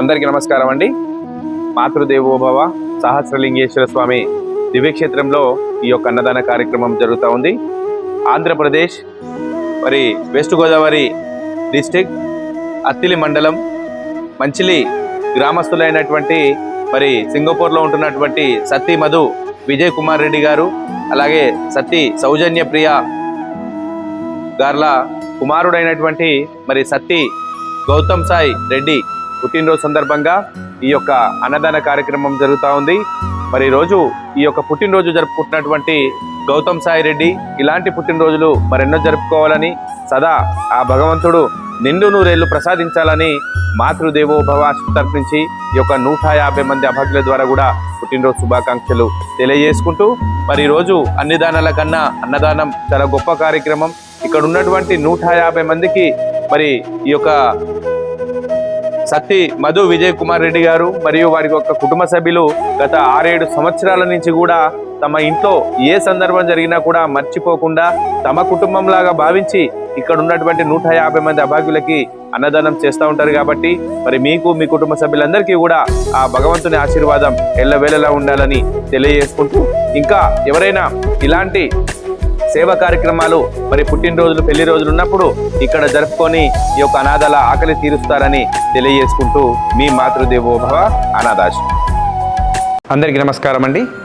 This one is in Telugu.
అందరికీ నమస్కారం అండి. మాతృదేవోభవ సహస్రలింగేశ్వర స్వామి దివ్యక్షేత్రంలో ఈ యొక్క అన్నదాన కార్యక్రమం జరుగుతూ ఉంది. ఆంధ్రప్రదేశ్ మరి వెస్ట్ గోదావరి డిస్టిక్ అత్తిలి మండలం మంచిలి గ్రామస్తులైనటువంటి మరి సింగపూర్లో ఉంటున్నటువంటి సత్తి మధు విజయ్ కుమార్ రెడ్డి గారు అలాగే సత్తి సౌజన్య ప్రియ గార్ల కుమారుడైనటువంటి మరి సత్తి గౌతమ్ సాయి రెడ్డి పుట్టినరోజు సందర్భంగా ఈ యొక్క అన్నదాన కార్యక్రమం జరుగుతూ ఉంది. మరి రోజు ఈ యొక్క పుట్టినరోజు జరుపుకుంటున్నటువంటి గౌతమ్ సాయి రెడ్డి ఇలాంటి పుట్టినరోజులు మరెన్నో జరుపుకోవాలని సదా ఆ భగవంతుడు నిండు నూరేళ్ళు ప్రసాదించాలని మాతృదేవోభవ తరఫు ఈ యొక్క నూట యాభై మంది అభ్యర్థుల ద్వారా కూడా పుట్టినరోజు శుభాకాంక్షలు తెలియజేసుకుంటూ మరి రోజు అన్ని దానాల కన్నా అన్నదానం చాలా గొప్ప కార్యక్రమం. ఇక్కడ ఉన్నటువంటి నూట యాభై మందికి మరి ఈ యొక్క సత్తి మధు విజయ్ కుమార్ రెడ్డి గారు మరియు వారి యొక్క కుటుంబ సభ్యులు గత ఆరేడు సంవత్సరాల నుంచి కూడా తమ ఇంట్లో ఏ సందర్భం జరిగినా కూడా మర్చిపోకుండా తమ కుటుంబంలాగా భావించి ఇక్కడ ఉన్నటువంటి నూట యాభై మంది అభాగ్యులకి అన్నదానం చేస్తూ ఉంటారు కాబట్టి మరి మీకు మీ కుటుంబ సభ్యులందరికీ కూడా ఆ భగవంతుని ఆశీర్వాదం ఎల్లవేళలా ఉండాలని తెలియజేసుకుంటూ ఇంకా ఎవరైనా ఇలాంటి సేవా కార్యక్రమాలు మరి పుట్టినరోజులు పెళ్ళి రోజులు ఉన్నప్పుడు ఇక్కడ జరుపుకొని ఈ యొక్క అనాథల ఆకలి తీరుస్తారని తెలియజేసుకుంటూ మీ మాతృదేవోభవ అనాథాశ్రమం. అందరికీ నమస్కారం అండి